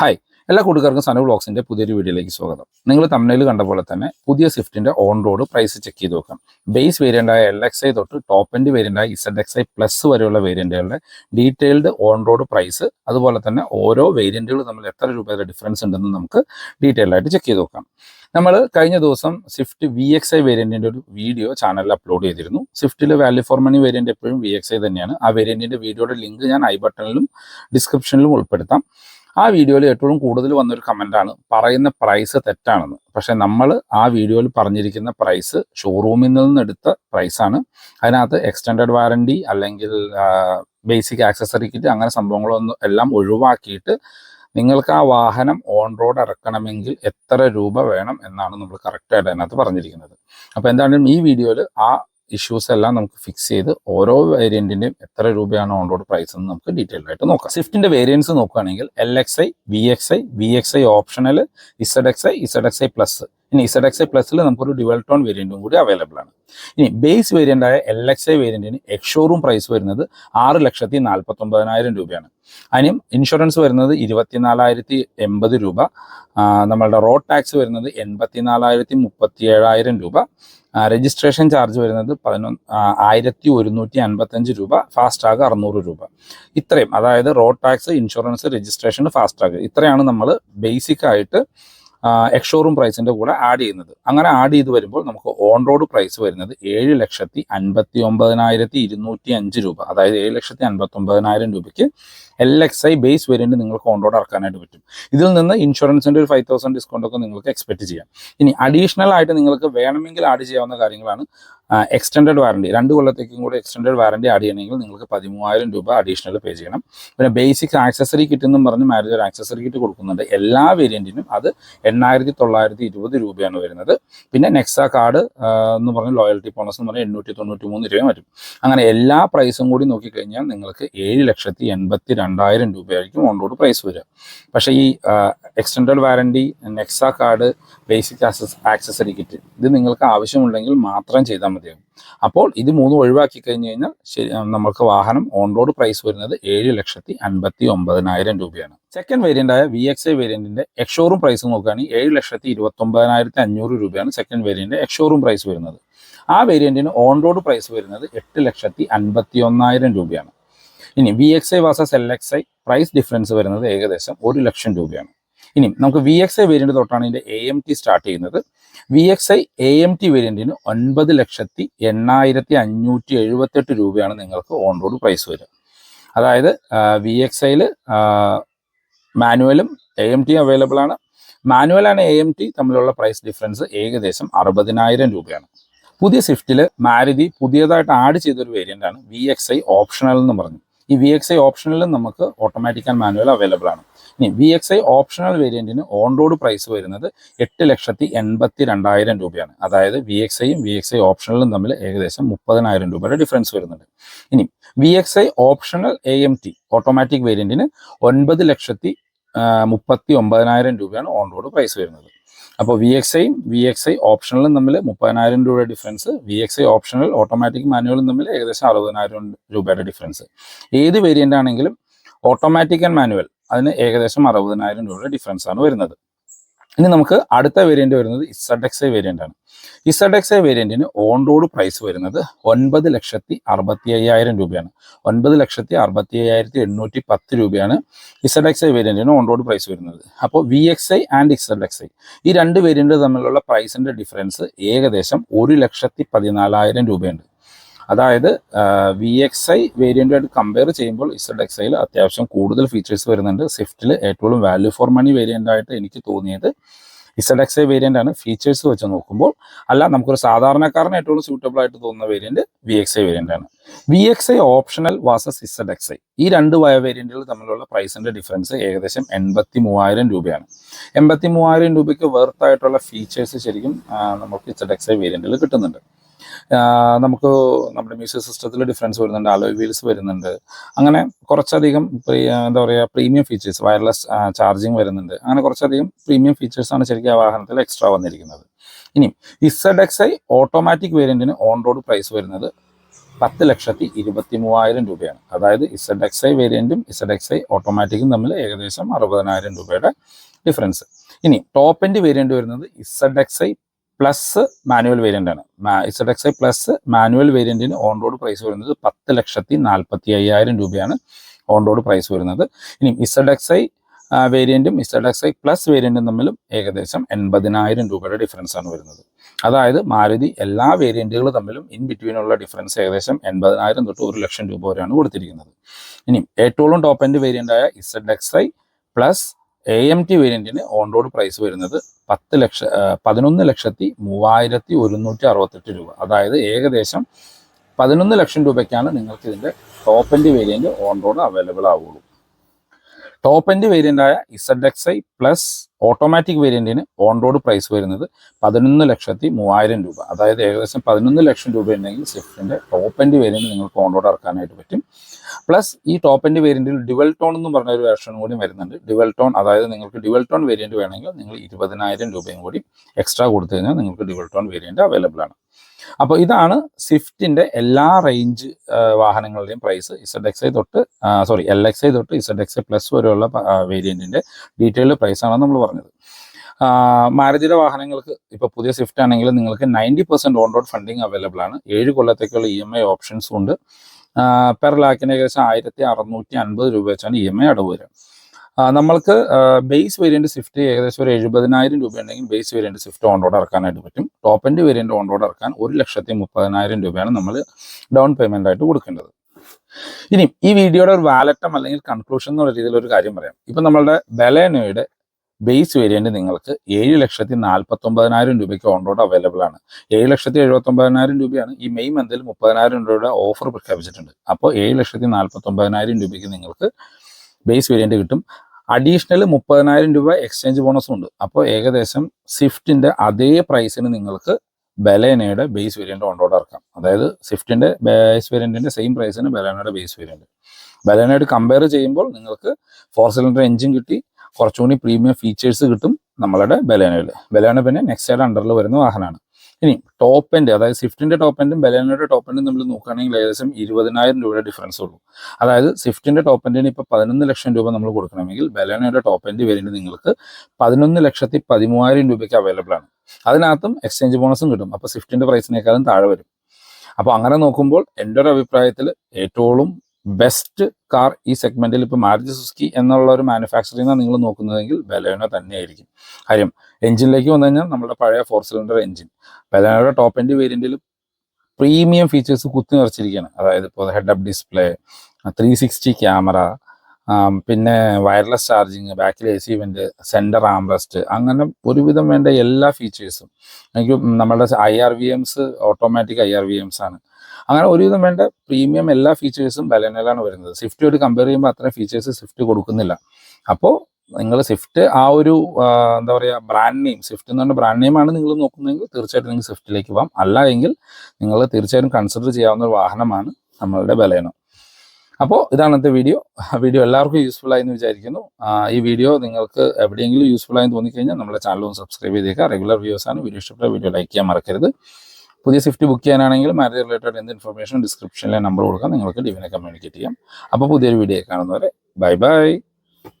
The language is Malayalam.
ഹായ് എല്ലാ കൂട്ടുകാർക്കും സനു ബ്ലോഗ്സിന്റെ പുതിയൊരു വീഡിയോയിലേക്ക് സ്വാഗതം. നിങ്ങൾ തമിഴിൽ കണ്ട പോലെ തന്നെ പുതിയ സ്വിഫ്റ്റിന്റെ ഓൺ റോഡ് പ്രൈസ് ചെക്ക് ചെയ്ത് നോക്കാം. ബേസ് വേരിയന്റായ എൽ എക്സ് ഐ തൊട്ട് ടോപ്പ് എൻഡ് വേരിയന്റായ ഇസഡ് എക്സ് ഐ പ്ലസ് വരെയുള്ള വേരിയന്റുകളുടെ ഡീറ്റെയിൽഡ് ഓൺ റോഡ് പ്രൈസ് അതുപോലെ തന്നെ ഓരോ വേരിയന്റുകൾ തമ്മിൽ എത്ര രൂപയുടെ ഡിഫറൻസ് ഉണ്ടെന്ന് നമുക്ക് ഡീറ്റെയിൽ ആയിട്ട് ചെക്ക് ചെയ്ത് നോക്കാം. നമ്മൾ കഴിഞ്ഞ ദിവസം സ്വിഫ്റ്റ് വി എക്സ് ഐ വേരിയന്റിന്റെ ഒരു വീഡിയോ ചാനലിൽ അപ്ലോഡ് ചെയ്തിരുന്നു. സ്വിഫ്റ്റിലെ വാല്യൂ ഫോർ മണി വേരിയന്റ് എപ്പോഴും വി എക്സ് ഐ തന്നെയാണ്. ആ വേരിയന്റിന്റെ വീഡിയോയുടെ ലിങ്ക് ഞാൻ ഐ ബട്ടണിലും ഡിസ്ക്രിപ്ഷനിലും ഉൾപ്പെടുത്താം. ആ വീഡിയോയിൽ ഏറ്റവും കൂടുതൽ വന്നൊരു കമന്റാണ് പറയുന്ന പ്രൈസ് തെറ്റാണെന്ന്. പക്ഷെ നമ്മൾ ആ വീഡിയോയിൽ പറഞ്ഞിരിക്കുന്ന പ്രൈസ് ഷോറൂമിൽ നിന്ന് എടുത്ത പ്രൈസാണ് അതിനകത്ത് എക്സ്റ്റൻഡഡ് വാറണ്ടി അല്ലെങ്കിൽ ബേസിക് ആക്സസറി കിറ്റ് അങ്ങനെ സംഭവങ്ങളൊന്നും എല്ലാം ഒഴിവാക്കിയിട്ട് നിങ്ങൾക്ക് ആ വാഹനം ഓൺ റോഡ് ഇറക്കണമെങ്കിൽ എത്ര രൂപ വേണം എന്നാണ് നമ്മൾ കറക്റ്റായിട്ട് അതിനകത്ത് പറഞ്ഞിരിക്കുന്നത്. അപ്പോൾ എന്താണെങ്കിലും ഈ വീഡിയോയിൽ ആ ഇഷ്യൂസ് എല്ലാം നമുക്ക് ഫിക്സ് ചെയ്ത് ഓരോ വേരിയന്റിന്റെയും എത്ര രൂപയാണ് ഓൺ റോഡ് പ്രൈസ് എന്ന് നമുക്ക് ഡീറ്റെയിൽ ആയിട്ട് നോക്കാം. സ്വിഫ്റ്റിന്റെ വേരിയൻസ് നോക്കുകയാണെങ്കിൽ L X I V X I V X I optional Z X I Z X I plus ഇനി ഇസഡ് എക്സ് ഐ പ്ലസിൽ നമുക്കൊരു ഡുവൽ ടോൺ വേരിയന്റും കൂടി അവൈലബിൾ ആണ്. ഇനി ബേസ് വേരിയന്റ് ആയ എൽ എക്സ് ഐ വേരിയന്റിന് എക്സ്ഷോറൂം പ്രൈസ് വരുന്നത് ആറ് ലക്ഷത്തി നാൽപ്പത്തി ഒമ്പതിനായിരം രൂപയാണ്. അതിനും ഇൻഷുറൻസ് വരുന്നത് ഇരുപത്തിനാലായിരത്തി എൺപത് രൂപ. നമ്മളുടെ റോഡ് ടാക്സ് വരുന്നത് എൺപത്തിനാലായിരത്തി മുപ്പത്തി ഏഴായിരം രൂപ. രജിസ്ട്രേഷൻ ചാർജ് വരുന്നത് പതിനൊന്ന് ആയിരത്തി ഒരുന്നൂറ്റി അൻപത്തഞ്ച് രൂപ ഫാസ്ടാഗ് അറുന്നൂറ് രൂപ. ഇത്രയും അതായത് road tax insurance registration FASTag ഇത്രയാണ് നമ്മൾ ബേസിക് ആയിട്ട് എക്സ്ഷോറൂം പ്രൈസിന്റെ കൂടെ ആഡ് ചെയ്യുന്നത്. അങ്ങനെ ആഡ് ചെയ്ത് വരുമ്പോൾ നമുക്ക് ഓൺ റോഡ് പ്രൈസ് വരുന്നത് ഏഴ് ലക്ഷത്തി അൻപത്തി ഒമ്പതിനായിരത്തി ഇരുന്നൂറ്റി അഞ്ച് രൂപ. അതായത് ഏഴ് ലക്ഷത്തി അൻപത്തി ഒമ്പതിനായിരം രൂപയ്ക്ക് L X I base variant നിങ്ങൾക്ക് ഓൺ റോഡ് ഇറക്കാനായിട്ട് പറ്റും. ഇതിൽ നിന്ന് ഇൻഷുറൻസിന്റെ ഒരു ഫൈവ് തൗസൻഡ് ഡിസ്കൗണ്ട് ഒക്കെ നിങ്ങൾക്ക് എക്സ്പെക്ട് ചെയ്യാം. ഇനി അഡീഷണൽ ആയിട്ട് നിങ്ങൾക്ക് വേണമെങ്കിൽ ആഡ് ചെയ്യാവുന്ന കാര്യങ്ങളാണ് എക്സ്റ്റൻഡഡ് വാറണ്ടി രണ്ട് കൊല്ലത്തേക്കും കൂടി എക്സ്റ്റൻഡ് വാറണ്ടി ആഡ് ചെയ്യണമെങ്കിൽ നിങ്ങൾക്ക് പതിമൂവായിരം രൂപ അഡീഷണൽ പേ ചെയ്യണം. പിന്നെ ബേസിക് ആക്സസറി കിറ്റ് എന്നും പറഞ്ഞ് മാരേജ് ഒരു ആക്സസറി കിറ്റ് കൊടുക്കുന്നുണ്ട്. എല്ലാ വേരിയന്റിനും അത് എണ്ണായിരത്തി തൊള്ളായിരത്തി ഇരുപത് രൂപയാണ് വരുന്നത്. പിന്നെ നെക്സ കാർഡ് എന്ന് പറഞ്ഞ ലോയൽറ്റി ബോണസ് എന്ന് പറഞ്ഞാൽ എണ്ണൂറ്റി തൊണ്ണൂറ്റി മൂന്ന് രൂപയും വരും. അങ്ങനെ എല്ലാ പ്രൈസും കൂടി നോക്കിക്കഴിഞ്ഞാൽ നിങ്ങൾക്ക് ഏഴ് ലക്ഷത്തി എൺപത്തി രണ്ടായിരം രൂപയായിരിക്കും ഓൺ റോഡ് പ്രൈസ് വരിക. പക്ഷേ ഈ extend warranty Nexa card basic accessory kit ഇത് നിങ്ങൾക്ക് ആവശ്യമുണ്ടെങ്കിൽ മാത്രം ചെയ്താൽ മതിയാകും അപ്പോൾ ഇത് മൂന്നും ഒഴിവാക്കി കഴിഞ്ഞ് കഴിഞ്ഞാൽ ശരി നമുക്ക് വാഹനം ഓൺ റോഡ് പ്രൈസ് വരുന്നത് ഏഴ് ലക്ഷത്തി അൻപത്തി ഒമ്പതിനായിരം രൂപയാണ്. സെക്കൻഡ് വേരിയന്റ് ആയ വി എക്സ് ഐ വേരിയന്റിന്റെ എക്ഷോറും പ്രൈസ് നോക്കുകയാണെങ്കിൽ ഏഴ് ലക്ഷത്തി ഇരുപത്തി ഒമ്പതിനായിരത്തി അഞ്ഞൂറ് രൂപയാണ് സെക്കൻഡ് വേരിയന്റ് എക്ഷോറും പ്രൈസ് വരുന്നത്. ആ വേരിയന്റിന് ഓൺ റോഡ് പ്രൈസ് വരുന്നത് എട്ട് ലക്ഷത്തി അൻപത്തി ഒന്നായിരം രൂപയാണ്. ഇനി V X I versus L X I price difference വരുന്നത് ഏകദേശം ഒരു ലക്ഷം രൂപയാണ്. ഇനി നമുക്ക് വി എക്സ് ഐ വേരിയന്റ് തൊട്ടാണ് ഇതിന്റെ എ എം ടി സ്റ്റാർട്ട് ചെയ്യുന്നത്. V X I A M T വേരിയന്റിന് ഒൻപത് ലക്ഷത്തി എണ്ണായിരത്തി അഞ്ഞൂറ്റി എഴുപത്തെട്ട് രൂപയാണ് നിങ്ങൾക്ക് ഓൺ റോഡ് പ്രൈസ് വരിക. അതായത് വി എക്സ് ഐയിൽ മാനുവലും എ എം ടി അവൈലബിൾ ആണ്. മാനുവലാണ് എ എം ടി തമ്മിലുള്ള പ്രൈസ് ഡിഫറൻസ് ഏകദേശം അറുപതിനായിരം രൂപയാണ്. പുതിയ സ്വിഫ്റ്റിൽ മാരുതി പുതിയതായിട്ട് ആഡ് ചെയ്തൊരു വേരിയന്റ് ആണ് വി എക്സ് ഐ ഓപ്ഷണൽ എന്ന് പറഞ്ഞു. ഈ വി എക്സ് ഐ ഓപ്ഷണലിലും നമുക്ക് ഓട്ടോമാറ്റിക് ആൻഡ് മാനുവൽ അവൈലബിൾ ആണ്. ഇനി വി എക്സ് ഐ ഓപ്ഷണൽ വേരിയന്റിന് ഓൺ റോഡ് പ്രൈസ് വരുന്നത് എട്ട് ലക്ഷത്തി എൺപത്തി രണ്ടായിരം രൂപയാണ്. അതായത് വി എക്സ് ഐയും വി എക്സ് ഐ ഓപ്ഷണലും തമ്മിൽ ഏകദേശം മുപ്പതിനായിരം രൂപയുടെ ഡിഫറൻസ് വരുന്നുണ്ട്. ഇനി V X I optional A M T automatic വേരിയന്റിന് ഒൻപത് ലക്ഷത്തി മുപ്പത്തി ഒമ്പതിനായിരം രൂപയാണ് ഓൺ റോഡ് പ്രൈസ് വരുന്നത് അപ്പോൾ വി എക്സ് ഐയും വി എക്സ് ഐ ഓപ്ഷണലും തമ്മിൽ മുപ്പതിനായിരം രൂപയുടെ difference V X I optional automatic മാനുവലും തമ്മിൽ ഏകദേശം അറുപതിനായിരം രൂപയുടെ ഡിഫറൻസ് ഏത് വേരിയന്റ് ആണെങ്കിലും ഓട്ടോമാറ്റിക് ആൻഡ് മാനുവൽ അതിന് ഏകദേശം അറുപതിനായിരം രൂപയുടെ ഡിഫറൻസ് ആണ് വരുന്നത്. ഇനി നമുക്ക് അടുത്ത വേരിയന്റ് വരുന്നത് ഇസഡ് എക്സ് ഐ വേരിയന്റ് ആണ്. Z X I വേരിയന്റിന് on road price വരുന്നത് ഒൻപത് ലക്ഷത്തി അറുപത്തി അയ്യായിരം രൂപയാണ്. ഒൻപത് ലക്ഷത്തി അറുപത്തി അയ്യായിരത്തി എണ്ണൂറ്റി പത്ത് രൂപയാണ് Z X I വേരിയന്റിന് on road price വരുന്നത്. അപ്പോൾ V X I and Z X I ഈ രണ്ട് വേരിയന്റ് തമ്മിലുള്ള പ്രൈസിന്റെ ഡിഫറൻസ് ഏകദേശം ഒരു ലക്ഷത്തി പതിനാലായിരം രൂപയുണ്ട്. അതായത് വി എക്സ് ഐ വേരിയന്റായിട്ട് കമ്പയർ ചെയ്യുമ്പോൾ ഇസഡ് എക്സ് ഐയിൽ അത്യാവശ്യം കൂടുതൽ ഫീച്ചേഴ്സ് വരുന്നുണ്ട്. സ്വിഫ്റ്റിൽ ഏറ്റവും വാല്യൂ ഫോർ മണി വേരിയന്റ് ആയിട്ട് എനിക്ക് തോന്നിയത് ഇസഡ് എക്സ് ഐ വേരിയന്റ് ആണ്. ഫീച്ചേഴ്സ് വെച്ച് നോക്കുമ്പോൾ അല്ല നമുക്കൊരു സാധാരണക്കാരന് ഏറ്റവും സ്യൂട്ടബിൾ ആയിട്ട് തോന്നുന്ന variant V X I variant ആണ്. V X I optional versus Z X I ഈ രണ്ട് വയ വേരിയന്റുകൾ തമ്മിലുള്ള പ്രൈസിന്റെ ഡിഫറൻസ് ഏകദേശം എൺപത്തി മൂവായിരം രൂപയാണ്. എൺപത്തി മൂവായിരം രൂപയ്ക്ക് വെർത്തായിട്ടുള്ള ഫീച്ചേഴ്സ് ശരിക്കും നമുക്ക് ഇസഡ് എക്സ് ഐ വേരിയന്റിൽ കിട്ടുന്നുണ്ട്. നമുക്ക് നമ്മുടെ മ്യൂസിക് സിസ്റ്റത്തിൽ ഡിഫറൻസ് വരുന്നുണ്ട് അലോയ് വീൽസ് വരുന്നുണ്ട്. അങ്ങനെ കുറച്ചധികം എന്താ പറയുക പ്രീമിയം ഫീച്ചേഴ്സ് വയർലെസ് ചാർജിങ് വരുന്നുണ്ട്. അങ്ങനെ കുറച്ചധികം പ്രീമിയം ഫീച്ചേഴ്സാണ് ശരിക്കും ആ വാഹനത്തിൽ എക്സ്ട്രാ വന്നിരിക്കുന്നത്. ഇനി ഇസഡ് എക്സ് ഐ ഓട്ടോമാറ്റിക് വേരിയന്റിന് ഓൺ റോഡ് പ്രൈസ് വരുന്നത് പത്ത് ലക്ഷത്തി ഇരുപത്തി മൂവായിരം രൂപയാണ്. അതായത് ഇസഡ് എക്സ് ഐ വേരിയന്റും ഇസഡ് എക്സ് ഐ ഓട്ടോമാറ്റിക്കും തമ്മിൽ ഏകദേശം അറുപതിനായിരം രൂപയുടെ ഡിഫറൻസ് ഇനി ടോപ്പ് എൻഡ് വേരിയന്റ് വരുന്നത് Z X I plus manual variant ആണ്. Z X I plus manual വേരിയന്റിന് on road price വരുന്നത് പത്ത് ലക്ഷത്തി നാൽപ്പത്തി അയ്യായിരം രൂപയാണ് ഓൺ റോഡ് പ്രൈസ് വരുന്നത്. ഇനി ഇസഡ് എക്സ് ഐ വേരിയന്റും ഇസഡ് എക്സ് ഐ പ്ലസ് വേരിയന്റും തമ്മിലും ഏകദേശം എൺപതിനായിരം രൂപയുടെ ഡിഫറൻസ് ആണ് വരുന്നത്. അതായത് മാരുതി എല്ലാ വേരിയന്റുകളും തമ്മിലും ഇൻ ബിറ്റ്വീൻ ഉള്ള ഡിഫറൻസ് ഏകദേശം എൺപതിനായിരം തൊട്ട് ഒരു ലക്ഷം രൂപ വരെയാണ് കൊടുത്തിരിക്കുന്നത്. ഇനി ഏറ്റവും ടോപ്പ് എൻഡ് വേരിയന്റ് ആയ Z X I plus A M T വേരിയന്റിന് on road price വരുന്നത് പത്ത് ലക്ഷ പതിനൊന്ന് ലക്ഷത്തി മൂവായിരത്തി ഒരുന്നൂറ്റി അറുപത്തെട്ട് രൂപ. അതായത് ഏകദേശം പതിനൊന്ന് ലക്ഷം രൂപയ്ക്കാണ് നിങ്ങൾക്ക് ഇതിന്റെ top end variant on road available ആവുള്ളൂ. Top end വേരിയന്റായ Z X I plus automatic വേരിയന്റിന് on road price വരുന്നത് പതിനൊന്ന് ലക്ഷത്തി മൂവായിരം രൂപ. അതായത് ഏകദേശം പതിനൊന്ന് ലക്ഷം രൂപ ഉണ്ടെങ്കിൽ സ്വിഫ്റ്റിന്റെ ടോപ്പ് എൻഡ് വേരിയന്റ് നിങ്ങൾക്ക് ഓൺ റോഡ് ഇറക്കാനായിട്ട് പറ്റും. പ്ലസ് ഈ ടോപ്പ് എൻഡ് വേരിയന്റിൽ ഡുവൽ ടോൺ എന്ന് പറഞ്ഞ ഒരു വേർഷൻ കൂടി വരുന്നുണ്ട്. ഡുവൽ ടോൺ അതായത് നിങ്ങൾക്ക് ഡുവൽ ടോൺ വേരിയന്റ് വേണമെങ്കിൽ നിങ്ങൾ ഇരുപതിനായിരം രൂപയും കൂടി എക്സ്ട്രാ കൊടുത്തു കഴിഞ്ഞാൽ നിങ്ങൾക്ക് ഡുവൽ ടോൺ വേരിയന്റ് അവൈലബിൾ ആണ്. അപ്പോൾ ഇതാണ് സ്വിഫ്റ്റിന്റെ എല്ലാ റേഞ്ച് വാഹനങ്ങളുടെയും പ്രൈസ് ഇസഡ് എക്സ് ഐ തൊട്ട് സോറി എൽ എക്സ് ഐ തൊട്ട് ഇസഡ് എക്സ് ഐ പ്ലസ് വരെയുള്ള വേരിയന്റിന്റെ ഡീറ്റെയിൽഡ് പ്രൈസ് ആണ് നമ്മൾ പറഞ്ഞത്. മാരുതിയുടെ വാഹനങ്ങൾക്ക് ഇപ്പോൾ പുതിയ സ്വിഫ്റ്റ് ആണെങ്കിൽ നിങ്ങൾക്ക് ninety percent on road funding available ആണ്. ഏഴ് കൊല്ലത്തേക്കുള്ള ഇ എം ഐ ഓപ്ഷൻസും ഉണ്ട്. പെർ ലാക്കിന് ഏകദേശം ആയിരത്തി അറുന്നൂറ്റി അൻപത് രൂപ വെച്ചാണ് ഇ എം ഐ അടവ് വരിക. നമ്മൾക്ക് ബേസ് വേരിയന്റ് സ്വിഫ്റ്റ് ഏകദേശം ഒരു എഴുപതിനായിരം രൂപ ഉണ്ടെങ്കിൽ base variant Swift on road ഇറക്കാനായിട്ട് പറ്റും. Top end variant on road ഇറക്കാൻ ഒരു ലക്ഷത്തി മുപ്പതിനായിരം രൂപയാണ് നമ്മൾ ഡൗൺ പേയ്മെന്റ് ആയിട്ട് കൊടുക്കേണ്ടത്. ഇനി ഈ വീഡിയോയുടെ ഒരു വാലറ്റം അല്ലെങ്കിൽ കൺക്ലൂഷൻ എന്നുള്ള രീതിയിൽ ഒരു കാര്യം പറയാം. ഇപ്പം നമ്മളുടെ ബലേനോയുടെ ബേസ് വേരിയന്റ് നിങ്ങൾക്ക് ഏഴ് ലക്ഷത്തി നാൽപ്പത്തി ഒമ്പതിനായിരം രൂപയ്ക്ക് ഓൺ റോഡ് അവൈലബിൾ ആണ്. ഏഴ് ലക്ഷത്തി എഴുപത്തി ഒമ്പതിനായിരം രൂപയാണ്. ഈ മെയ് മന്തിൽ മുപ്പതിനായിരം രൂപയുടെ ഓഫർ പ്രഖ്യാപിച്ചിട്ടുണ്ട്. അപ്പോൾ ഏഴ് ലക്ഷത്തി നാൽപ്പത്തി ഒമ്പതിനായിരം രൂപയ്ക്ക് നിങ്ങൾക്ക് ബേസ് വേരിയന്റ് കിട്ടും. അഡീഷണൽ മുപ്പതിനായിരം രൂപ എക്സ്ചേഞ്ച് ബോണസും ഉണ്ട്. അപ്പോൾ ഏകദേശം സ്വിഫ്റ്റിന്റെ അതേ പ്രൈസിന് നിങ്ങൾക്ക് ബലേനയുടെ ബേസ് വേരിയന്റ് ഓൺ റോഡ് ഇറക്കാം. അതായത് സ്വിഫ്റ്റിന്റെ ബേസ് വേരിയന്റിന്റെ സെയിം പ്രൈസിന് ബലേനയുടെ ബേസ് വേരിയന്റ് ബലേനയായിട്ട് കമ്പയർ ചെയ്യുമ്പോൾ നിങ്ങൾക്ക് ഫോർ സിലിണ്ടർ എഞ്ചിൻ കിട്ടി. കുറച്ചുകൂടി പ്രീമിയം ഫീച്ചേഴ്സ് കിട്ടും നമ്മളുടെ ബലേനോയിൽ. ബലേനോ പിന്നെ നെക്സ്റ്റ് ഇയർ അണ്ടറിൽ വരുന്ന വാഹനമാണ് ഇനി ടോപ്പ് എൻഡ് അതായത് സ്വിഫ്റ്റിന്റെ ടോപ്പ് എൻഡും ബലേനോയുടെ ടോപ്പ് എൻഡും നമ്മൾ നോക്കുകയാണെങ്കിൽ ഏകദേശം ഇരുപതിനായിരം രൂപയുടെ ഡിഫറൻസ് ഉള്ളൂ. അതായത് സ്വിഫ്റ്റിന്റെ ടോപ്പ് എൻഡിന് ഇപ്പോൾ പതിനൊന്ന് ലക്ഷം രൂപ നമ്മൾ കൊടുക്കണമെങ്കിൽ ബലേനോയുടെ ടോപ്പ് എൻഡ് വേരിയന്റ് നിങ്ങൾക്ക് പതിനൊന്ന് ലക്ഷത്തി പതിമൂവായിരം രൂപയ്ക്ക് അവൈലബിൾ ആണ്. അതിനകത്തും എക്സ്ചേഞ്ച് ബോണസും കിട്ടും. അപ്പോൾ സ്വിഫ്റ്റിന്റെ പ്രൈസിനേക്കാളും താഴെ വരും. അപ്പോൾ അങ്ങനെ നോക്കുമ്പോൾ എന്റെ ഒരു അഭിപ്രായത്തിൽ ഏറ്റവും ബെസ്റ്റ് കാർ ഈ സെഗ്മെന്റിൽ ഇപ്പോൾ മാരുതി സുസ്കി എന്നുള്ള ഒരു മാനുഫാക്ചറിംഗ് നിങ്ങൾ നോക്കുന്നതെങ്കിൽ ബലേനോ തന്നെയായിരിക്കും. കാര്യം എഞ്ചിനിലേക്ക് വന്നു കഴിഞ്ഞാൽ നമ്മുടെ പഴയ ഫോർ സിലിണ്ടർ എഞ്ചിൻ ബലേനോയുടെ ടോപ്പ് എൻഡ് വേരിയന്റിൽ പ്രീമിയം ഫീച്ചേഴ്സ് കുത്തി നിറച്ചിരിക്കുകയാണ്. അതായത് ഇപ്പോൾ head up display three sixty camera പിന്നെ വയർലെസ് ചാർജിങ് ബാക്കിൽ A C vent centre armrest അങ്ങനെ ഒരുവിധം വേണ്ട എല്ലാ ഫീച്ചേഴ്സും എനിക്ക് നമ്മുടെ I R V Ms automatic I R V Ms ആണ്. അങ്ങനെ ഒരുവിധം വേണ്ട പ്രീമിയം എല്ലാ ഫീച്ചേഴ്സും ബലേനയിലാണ് വരുന്നത്. സ്വിഫ്റ്റുമായിട്ട് കമ്പയർ ചെയ്യുമ്പോൾ അത്രയും ഫീച്ചേഴ്സ് സ്വിഫ്റ്റ് കൊടുക്കുന്നില്ല. അപ്പോൾ നിങ്ങൾ സ്വിഫ്റ്റ് ആ ഒരു എന്താ പറയുക ബ്രാൻഡ് നെയിം സ്വിഫ്റ്റ് എന്ന് പറഞ്ഞ ബ്രാൻഡ് നെയിമാണ് നിങ്ങൾ നോക്കുന്നതെങ്കിൽ തീർച്ചയായിട്ടും നിങ്ങൾ സ്വിഫ്റ്റിലേക്ക് പോകാം അല്ല എങ്കിൽ നിങ്ങൾ തീർച്ചയായിട്ടും കൺസിഡർ ചെയ്യാവുന്ന ഒരു വാഹനമാണ് നമ്മളുടെ ബലേനോ അപ്പോൾ ഇതാണ് ഇന്നത്തെ വീഡിയോ വീഡിയോ എല്ലാവർക്കും യൂസ്ഫുൾ ആയി എന്ന് വിചാരിക്കുന്നു. ഈ വീഡിയോ നിങ്ങൾക്ക് എവിടെയെങ്കിലും യൂസ്ഫുൾ ആയി തോന്നിക്കഴിഞ്ഞാൽ നമ്മുടെ ചാനൽ ഒന്ന് സബ്സ്ക്രൈബ് ചെയ്തേക്കുക റെഗുലർ വ്യൂസ് ആണ്. വീഡിയോ ഇഷ്ടപ്പെട്ട വീഡിയോ ലൈക്ക് ചെയ്യാൻ മറക്കരുത്. പുതിയ സ്വിഫ്റ്റ് ബുക്ക് ചെയ്യാനാണെങ്കിൽ മാരേജ് റിലേറ്റഡ് എന്ത് ഇൻഫർമേഷൻ ഡിസ്ക്രിപ്ഷനിലെ നമ്പർ കൊടുക്കാം. നിങ്ങൾക്ക് ഡിവിനെ കമ്മ്യൂണിക്കേറ്റ് ചെയ്യാം. അപ്പോൾ പുതിയൊരു വീഡിയോ കാണുന്നവരെ ബൈ ബൈ